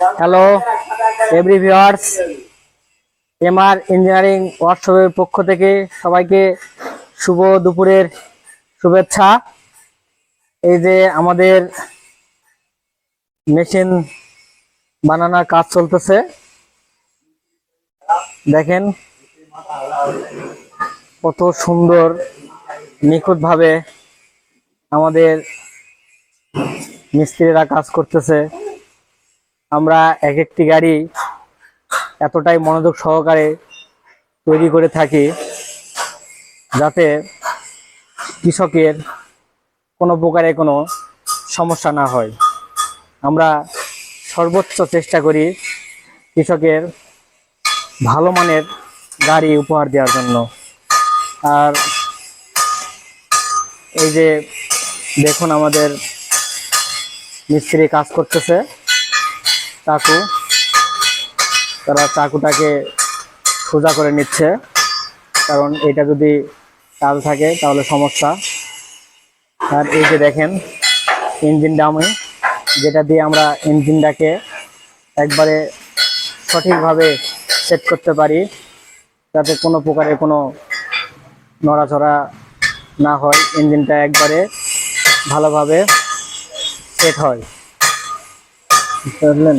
Hello every viewers MR engineering ওয়ার্কশপের পক্ষ থেকে সবাইকে শুভ দুপুরের শুভেচ্ছা। এই যে আমাদের মেশিন বানানোর কাজ চলতেছে। দেখেন কত সুন্দর, নিখুঁতভাবে আমাদের মিস্ত্রিরা কাজ করতেছে। আমরা এক একটি গাড়ি এতটাই মনোযোগ সহকারে তৈরি করে থাকি যাতে কৃষকের কোনো প্রকারে কোনো সমস্যা না হয়। আমরা সর্বোচ্চ চেষ্টা করি কৃষকের ভালো মানের গাড়ি উপহার দেওয়ার জন্য। আর এই যে দেখুন আমাদের মিস্ত্রি কাজ করতেছে। চাকু তারা চাকুটাকে সোজা করে নিচ্ছে। কারণ এটা যদি তাল থাকে তাহলে সমস্যা। আর এই যে দেখেন, ইঞ্জিন ডামি, যেটা দিয়ে আমরা ইঞ্জিনটাকে একবারে সঠিকভাবে সেট করতে পারি, যাতে কোনো প্রকারের কোনো নড়াচড়া না হয়, ইঞ্জিনটা একবারে ভালোভাবে সেট হয়। বুঝতে পারলেন